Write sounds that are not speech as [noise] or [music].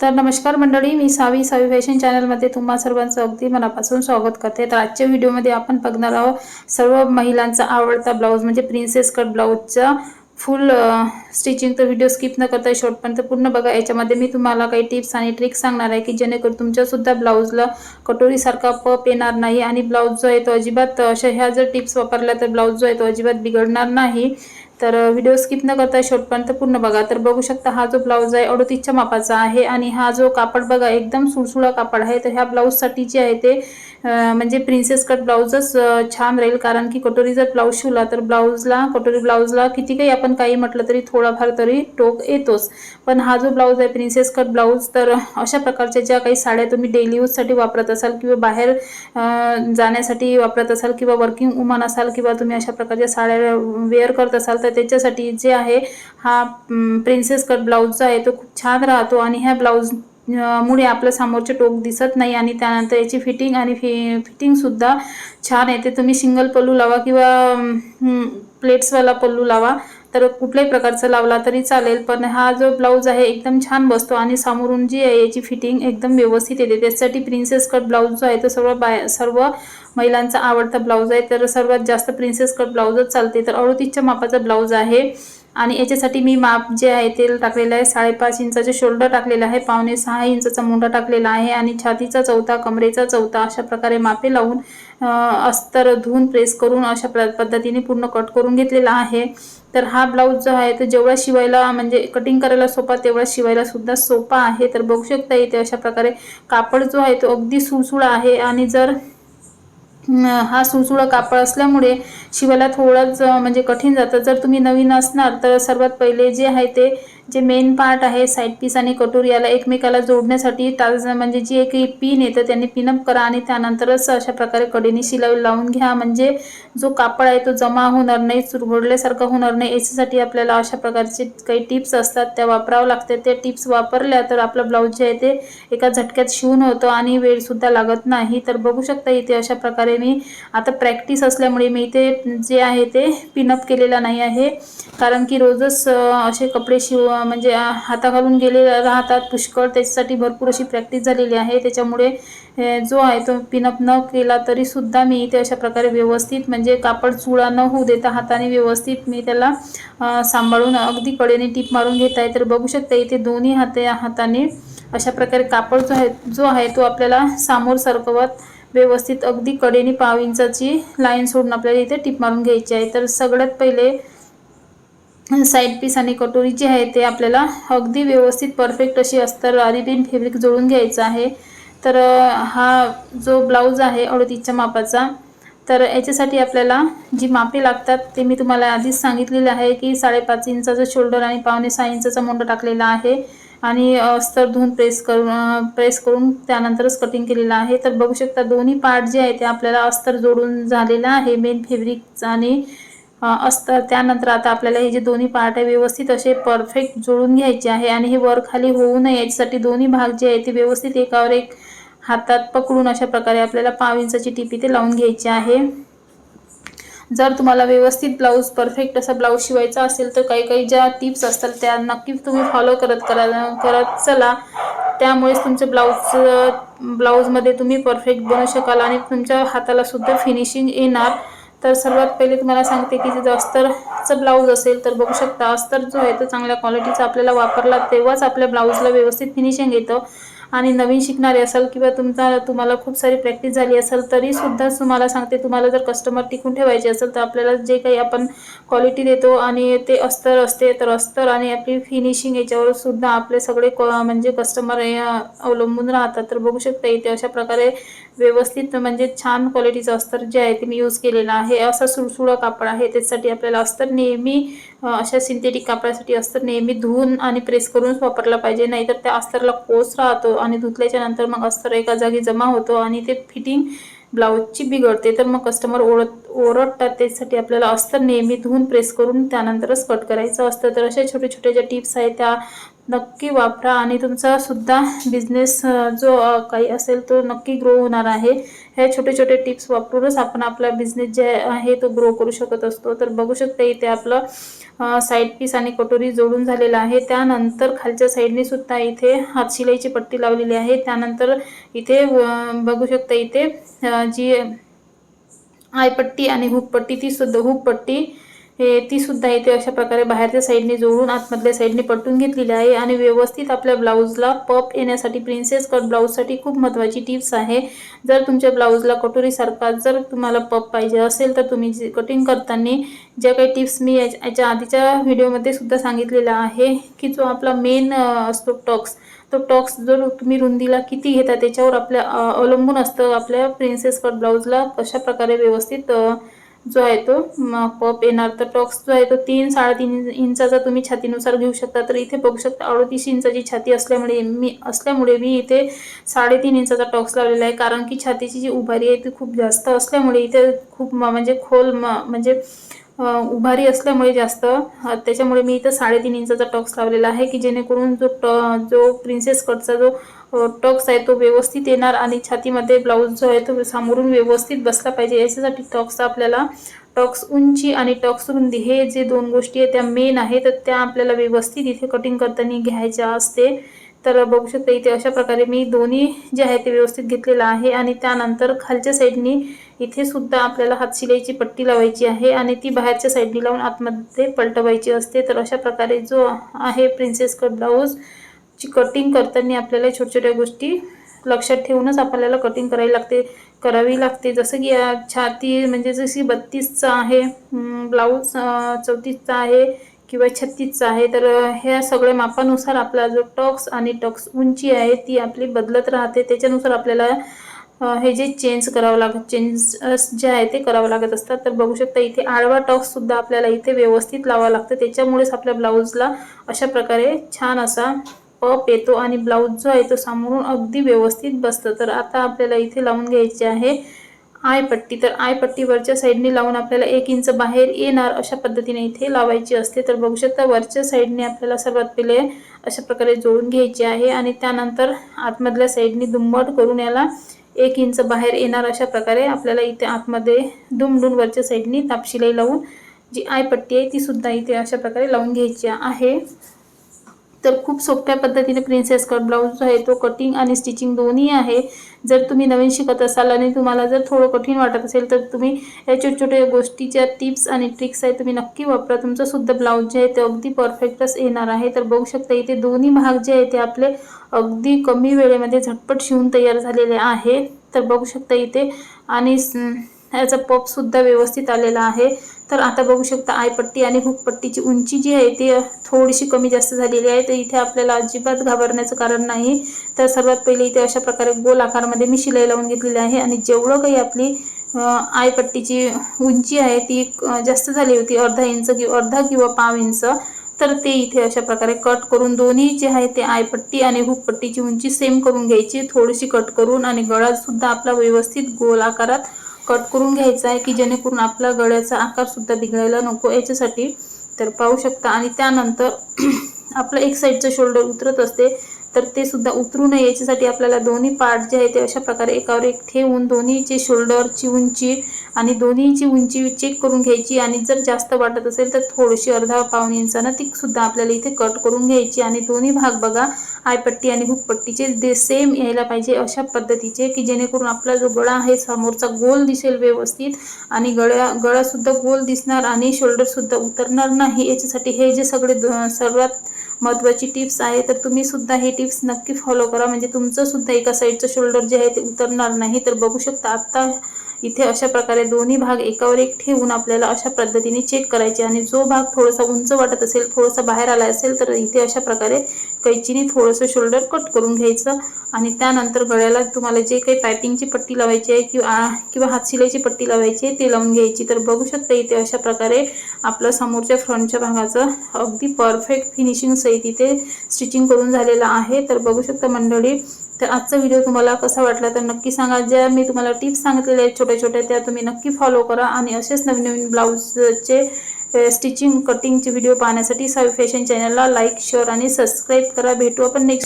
तर नमस्कार मंडळी मी सावी सावी फॅशन चॅनलमध्ये तुम्हा सर्वांचं अगदी मनापासून स्वागत करते. तर आजच्या व्हिडिओमध्ये आपण बघणार आहोत सर्व महिलांचा आवडता ब्लाऊज म्हणजे प्रिन्सेस कट ब्लाऊजचा फुल स्टिचिंग तर व्हिडिओ स्किप न करता शॉर्टपर्यंत पूर्ण बघा. याच्यामध्ये मी तुम्हाला काही टिप्स आणि ट्रिक्स सांगणार आहे की जेणेकरून तुमच्यासुद्धा ब्लाऊजला कटोरीसारखा पप येणार नाही आणि ब्लाऊज जो आहे तो अजिबात अशा ह्या जर टिप्स वापरल्या तर ब्लाऊज जो आहे तो अजिबात बिघडणार नाही. तर व्हिडिओ स्किप न करता शेवटपर्यंत पूर्ण बघा. तर बघू शकता हा जो ब्लाऊज आहे अडतीसच्या मापाचा आहे आणि हा जो कापड बघा एकदम सुळसुळा कापड आहे. तर ह्या ब्लाऊजसाठी जे आहे ते म्हणजे प्रिन्सेस कट ब्लाऊजच छान राहील. कारण की कटोरी जर ब्लाऊज शिवला तर ब्लाऊजला कटोरी ब्लाऊजला किती काही आपण काही म्हटलं तरी थोडाफार तरी टोक येतोच. पण हा जो ब्लाऊज आहे प्रिन्सेस कट ब्लाऊज तर अशा प्रकारच्या ज्या काही साड्या तुम्ही डेली यूजसाठी वापरत असाल किंवा बाहेर जाण्यासाठी वापरत असाल किंवा वर्किंग वुमन असाल किंवा तुम्ही अशा प्रकारच्या साड्या वेअर करत असाल तर त्याच्यासाठी जे आहे हा प्रिन्सेस कट ब्लाऊज जो आहे तो खूप छान राहतो. आणि ह्या ब्लाऊज मुळे आपलं समोरचे टोक दिसत नाही आणि त्यानंतर याची फिटिंग आणि फि फिटिंगसुद्धा छान येते तुम्ही सिंगल पल्लू लावा किंवा प्लेट्सवाला पल्लू लावा. तर कुठल्याही प्रकारचा लावला तरी चालेल. पण हा जो ब्लाऊज आहे एकदम छान बसतो आणि समोरून जी आहे याची फिटिंग एकदम व्यवस्थित येते. त्यासाठी प्रिन्सेस कट ब्लाऊज जो आहे तो सर्व बाय सर्व महिलांचा आवडता ब्लाऊज आहे. तर सर्वात जास्त प्रिन्सेस कट ब्लाऊजच चालते. तर अडोतीसच्या मापाचा ब्लाऊज आहे. आणि याच्यासाठी मी माप जे आहे ते टाकलेलं आहे. साडेपाच इंचाचे शोल्डर टाकलेलं आहे. पावणे सहा इंचाचा मुंडा टाकलेला आहे आणि छातीचा चौथा कमरेचा चौथा अशा प्रकारे मापे लावून अस्तर धुवून प्रेस करून अशा पद्धतीने पूर्ण कट करून घेतलेला आहे. तर हा ब्लाऊज जो आहे तो जेवढा शिवायला म्हणजे कटिंग करायला सोपा तेवढा शिवायला सुद्धा सोपा आहे. तर बघू शकता इथे अशा प्रकारे कापड जो आहे तो अगदी सुळसुळा आहे. आणि जर हा सुळसुळा कापड असल्यामुळे शिवायला थोडंच म्हणजे कठीण जातं. जर तुम्ही नवीन असणार तर सर्वात पहिले जे आहे ते जे मेन पार्ट आहे साईड पीस आणि कटोरी याला एकमेकाला जोडण्यासाठी टाज म्हणजे जी एक पिन येतं त्यांनी पिनअप करा आणि त्यानंतरच अशा प्रकारे कडेने शिलाई लावून घ्या. म्हणजे जो कापड आहे तो जमा होणार नाही चुरगडल्यासारखा होणार नाही. याच्यासाठी आपल्याला अशा प्रकारचे काही टिप्स असतात त्या वापरावं लागतात. त्या टिप्स वापरल्या तर आपलं ब्लाऊज जे आहे ते एका झटक्यात शिवून होतं आणि वेळसुद्धा लागत नाही. तर बघू शकता इथे अशा प्रकारे मी आता प्रॅक्टिस असल्यामुळे मी इथे जे आहे ते पिनअप केलेला नाही आहे. कारण की रोजच असे कपडे शिव म्हणजे हाताखालून गेले राहतात पुष्कळ. त्याच्यासाठी भरपूर अशी प्रॅक्टिस झालेली आहे. त्याच्यामुळे जो आहे तो पिनअप न केला तरीसुद्धा मी इथे अशा प्रकारे व्यवस्थित म्हणजे कापड चुळा न होऊ देता हाताने व्यवस्थित मी त्याला सांभाळून अगदी कडेने टीप मारून घेत आहे. तर बघू शकता इथे दोन्ही हाते हाताने अशा प्रकारे कापड जो आहे जो आहे तो आपल्याला सामोर सरकवत व्यवस्थित अगदी कडेने पाव इंचाची लाईन सोडून आपल्याला इथे टीप मारून घ्यायची आहे. तर सगळ्यात पहिले साईड पीस आणि कटोरी जी आहे ते आपल्याला अगदी व्यवस्थित परफेक्ट अशी अस्तर पिन फेब्रिक जोडून घ्यायचं आहे. तर हा जो ब्लाऊज आहे अडतीसच्या मापाचा तर याच्यासाठी आपल्याला जी मापे लागतात ते मी तुम्हाला आधीच सांगितलेलं आहे की साडेपाच इंचाचं शोल्डर आणि पावणे सहा इंचाचा मोंडा टाकलेला आहे. आणि अस्तर धुवून प्रेस करून प्रेस करून त्यानंतरच कटिंग केलेलं आहे. तर बघू शकता दोन्ही पार्ट जे आहे ते आपल्याला अस्तर जोडून झालेलं आहे मेन फेब्रिकचा आणि असतं. त्यानंतर आता आपल्याला हे जे दोन्ही पार्ट आहे व्यवस्थित असे परफेक्ट जोडून घ्यायचे आहे आणि हे वर खाली होऊ नये. याच्यासाठी दोन्ही भाग जे आहे ते व्यवस्थित एकावर एक हातात पकडून अशा प्रकारे आपल्याला पाव इंचाची टिपी ते लावून घ्यायची आहे. जर तुम्हाला व्यवस्थित ब्लाऊज परफेक्ट असा ब्लाऊज शिवायचा असेल तर काही काही ज्या टिप्स असतात त्या नक्कीच तुम्ही फॉलो करत करा करत चला. त्यामुळेच तुमचं ब्लाऊज ब्लाऊजमध्ये तुम्ही परफेक्ट बनू शकाल आणि तुमच्या हाताला सुद्धा फिनिशिंग येणार. तर सर्वात पहिले तुम्हाला सांगते की जर अस्तरचं ब्लाऊज असेल तर बघू शकता अस्तर जो आहे तो चांगल्या क्वालिटीचा आपल्याला वापरला तेव्हाच आपल्या ब्लाऊजला व्यवस्थित फिनिशिंग येतं. आणि नवीन शिकणारे असाल किंवा तुमचा तुम्हाला खूप सारी प्रॅक्टिस झाली असेल तरीसुद्धा तुम्हाला सांगते तुम्हाला जर कस्टमर टिकून ठेवायचे असेल तर आपल्याला जे काही आपण क्वालिटी देतो आणि ते अस्तर असते तर अस्तर आणि आपली फिनिशिंग याच्यावर सुद्धा आपले सगळे म्हणजे कस्टमर अवलंबून राहतात. तर बघू शकता इथे अशा प्रकारे व्यवस्थित म्हणजे छान क्वालिटीचं अस्तर जे आहे ते मी यूज केलेलं आहे. असा सुळसुळा कापड आहे त्याच्यासाठी आपल्याला अस्तर नेहमी अशा सिंथेटिक कापडासाठी अस्तर नेहमी धुवून आणि प्रेस करूनच वापरला पाहिजे नाहीतर त्या अस्तरला कोस राहतो. आणि धुतल्याच्या नंतर मग अस्तर एका जागी जमा होतो आणि ते फिटिंग ब्लाऊजची बिघडते. तर मग कस्टमर ओरड ओरडतात. त्यासाठी आपल्याला अस्तर नेहमी धुवून प्रेस करून त्यानंतरच कट करायचं असतं. तर अशा छोटे छोट्या ज्या टिप्स आहेत त्या नक्की वापरा आणि तुमचा सुद्धा बिझनेस जो काही असेल तो नक्की ग्रो होणार आहे. हे छोटे छोटे टिप्स वापरूनच आपण आपला बिझनेस जे आहे तो ग्रो करू शकत असतो. तर बघू शकता इथे आपलं साईड पीस आणि कटोरी जोडून झालेलं आहे. त्यानंतर खालच्या साईडने सुद्धा इथे हातशिलाईची पट्टी लावलेली आहे. त्यानंतर इथे बघू शकता इथे जी आयपट्टी आणि हुकपट्टी ती सुद्धा हुकपट्टी हे ती सुद्धा इथे अशा प्रकारे बाहेरच्या साईडने जोडून आतमधल्या साईडने पटवून घेतलेली आहे आणि व्यवस्थित आपल्या ब्लाऊजला पप येण्यासाठी प्रिन्सेस कट ब्लाऊजसाठी खूप महत्त्वाची टिप्स आहे. जर तुमच्या ब्लाऊजला कटोरीसारखा जर तुम्हाला पप पाहिजे असेल तर तुम्ही जे कटिंग करताना ज्या काही टिप्स मी याच्या याच्या आधीच्या व्हिडिओमध्ये सुद्धा सांगितलेला आहे की जो आपला मेन असतो टॉक्स तो टॉक्स जर तुम्ही रुंदीला किती घेता त्याच्यावर आपल्या अवलंबून असतं आपल्या प्रिन्सेस कट ब्लाऊजला कशा प्रकारे व्यवस्थित जो आहे तो म, पप येणार. तर टॉक्स जो आहे तो तीन साडेतीन इंचाचा तुम्ही छातीनुसार घेऊ शकता. तर इथे बघू शकता अडतीस इंचाची छाती असल्यामुळे मी असल्यामुळे मी इथे साडेतीन इंचाचा टॉक्स लावलेला आहे. कारण की छातीची जी उभारी आहे ती खूप जास्त असल्यामुळे इथे खूप म- म्हणजे खोल म- म्हणजे उभारी असल्यामुळे जास्त. त्याच्यामुळे मी इथं साडेतीन इंचाचा टॉक्स लावलेला आहे की जेणेकरून जो ट जो प्रिन्सेस कटचा जो टॉक्स आहे तो व्यवस्थित येणार आणि छातीमध्ये ब्लाऊज जो आहे तो सामोरून व्यवस्थित बसला पाहिजे. याच्यासाठी टॉक्स आपल्याला टॉक्स उंची आणि टॉक्स रुंदी हे जे दोन गोष्टी आहेत त्या मेन आहे तर त्या आपल्याला व्यवस्थित इथे कटिंग करताना घ्यायच्या असते. तर बघू शकता इथे अशा प्रकारे मी दोन्ही जे आहे ते व्यवस्थित घेतलेलं आहे. आणि त्यानंतर खालच्या साईडनी इथे सुद्धा आपल्याला हातशिलाईची पट्टी लावायची आहे आणि ती बाहेरच्या साईडनी लावून आतमध्ये पलटवायची असते. तर अशा प्रकारे जो आहे प्रिन्सेस कट ब्लाऊज ची कटिंग करताना आपल्याला छोट्या छोट्या गोष्टी लक्षात ठेवूनच आपल्याला कटिंग करावी लागते करावी लागते. जसं की छाती म्हणजे जशी बत्तीसचा आहे ब्लाऊज चौतीसचा आहे किंवा छत्तीसचा आहे तर ह्या सगळ्या मापानुसार आपला जो टॉक्स आणि टॉक्स उंची आहे ती आपली बदलत राहते. त्याच्यानुसार आपल्याला हे जे चेंज करावं लागत चेंज जे आहे ते करावं लागत असतात. तर बघू शकता इथे आडवा टॉक्ससुद्धा आपल्याला इथे व्यवस्थित लावावं लागतं. त्याच्यामुळेच आपल्या ब्लाऊजला अशा प्रकारे छान असा पप येतो आणि ब्लाऊज जो आहे तो सामोरून अगदी व्यवस्थित बसतं. तर आता आपल्याला इथे लावून घ्यायचे आहे आयपट्टी तर आयपट्टी वरच्या साईडने लावून आपल्याला एक इंच बाहेर येणार अशा पद्धतीने इथे लावायची असते. तर बघू शकता वरच्या साईडने आपल्याला सर्वात पहिले अशा प्रकारे जोडून घ्यायची आहे आणि त्यानंतर आतमधल्या साईडने दुमट करून याला एक इंच बाहेर येणार अशा प्रकारे आपल्याला इथे आतमध्ये दुमडून वरच्या साईडनी तापशिलाई लावून जी आयपट्टी आहे ती सुद्धा इथे अशा प्रकारे लावून घ्यायची आहे. तर खूप सोप्या पद्धतीने प्रिन्सेस कट ब्लाऊज जो आहे तो कटिंग आणि स्टिचिंग दोन्ही आहे. जर तुम्ही नवीन शिकत असाल आणि तुम्हाला जर थोडं कठीण वाटत असेल तर तुम्ही या छोट्या छोट्या गोष्टीच्या टिप्स आणि ट्रिक्स आहे तुम्ही नक्की वापरा. तुमचं सुद्धा ब्लाऊज जे आहे ते अगदी परफेक्टच येणार आहे. तर बघू शकता इथे दोन्ही भाग जे आहे ते आपले अगदी कमी वेळेमध्ये झटपट शिवून तयार झालेले आहे. तर बघू शकता इथे आणि याचा पपसुद्धा व्यवस्थित आलेला आहे. तर आता बघू शकता आयपट्टी आणि हुकपट्टीची उंची जी आहे ती थोडीशी कमी जास्त झालेली आहे. तर इथे आपल्याला अजिबात घाबरण्याचं कारण नाही. तर सर्वात पहिले इथे अशा प्रकारे गोल आकारामध्ये मी शिलाई लावून घेतलेली आहे आणि जेवढं काही आपली आयपट्टीची उंची आहे ती जास्त झाली होती अर्धा इंच किंवा अर्धा किंवा पाव इंच तर ते इथे अशा प्रकारे कट करून दोन्ही जे आहे ते आयपट्टी आणि हुकपट्टीची उंची सेम करून घ्यायची. थोडीशी कट करून आणि गळा सुद्धा आपला व्यवस्थित गोल आकारात कट करून घ्यायचा आहे की जेणेकरून आपला गळ्याचा आकार सुद्धा बिघडायला नको याच्यासाठी तर पाहू शकता. आणि त्यानंतर [clears throat] आपलं एक साईडचं शोल्डर उतरत असते. तर ते सुद्धा उतरू नये याच्यासाठी आपल्याला दोन्ही पार्ट जे आहे ते अशा प्रकारे एकावर एक ठेवून दोन्हीचे शोल्डरची उंची आणि दोन्हीची उंची चेक करून घ्यायची. आणि जर जास्त वाटत असेल तर थोडीशी अर्धा पाऊन इंचानं ती सुद्धा आपल्याला इथे कट करून घ्यायची. आणि दोन्ही भाग बघा आयपट्टी आणि हुकपट्टीचे दे सेम यायला पाहिजे अशा पद्धतीचे की जेणेकरून आपला जो गळा आहे समोरचा गोल दिसेल व्यवस्थित आणि गळ्या गळासुद्धा गोल दिसणार आणि शोल्डरसुद्धा उतरणार नाही. याच्यासाठी हे जे सगळे सर्वात महत्त्वाची टिप्स आहे तर तुम्ही सुद्धा हे टिप्स नक्की फॉलो करा. म्हणजे तुमचं सुद्धा एका साईडचं शोल्डर जे आहे ते उतरणार नाही तर बघू शकता आत्ता इथे अशा प्रकारे दोन्ही भाग एकावर एक ठेवून आपल्याला अशा पद्धतीने चेक करायचे. आणि जो भाग थोडासा उंच वाटत असेल थोडासा बाहेर आला असेल तर इथे अशा प्रकारे कैचीने थोडंसं शोल्डर कट करून घ्यायचं आणि त्यानंतर गळ्याला तुम्हाला जे काही पायपिंगची पट्टी लावायची आहे किंवा किंवा हातशिलाईची पट्टी लावायची आहे ते लावून घ्यायची. तर बघू शकता इथे अशा प्रकारे आपलं समोरच्या फ्रंटच्या भागाचं अगदी परफेक्ट फिनिशिंग सहित इथे स्टिचिंग करून झालेलं आहे. तर बघू शकता मंडळी तर आजचा व्हिडिओ तुम्हाला कसा वाटला तर नक्की सांगा. ज्या मी तुम्हाला टिप्स सांगितलेल्या आहेत छोट्या छोट्या त्या तुम्ही नक्की फॉलो करा. आणि असेच नवीन नवीन ब्लाऊजचे स्टिचिंग कटिंगचे व्हिडिओ पाहण्यासाठी सावी फॅशन चॅनलला लाईक शेअर आणि सबस्क्राईब करा. भेटू आपण नेक्स्ट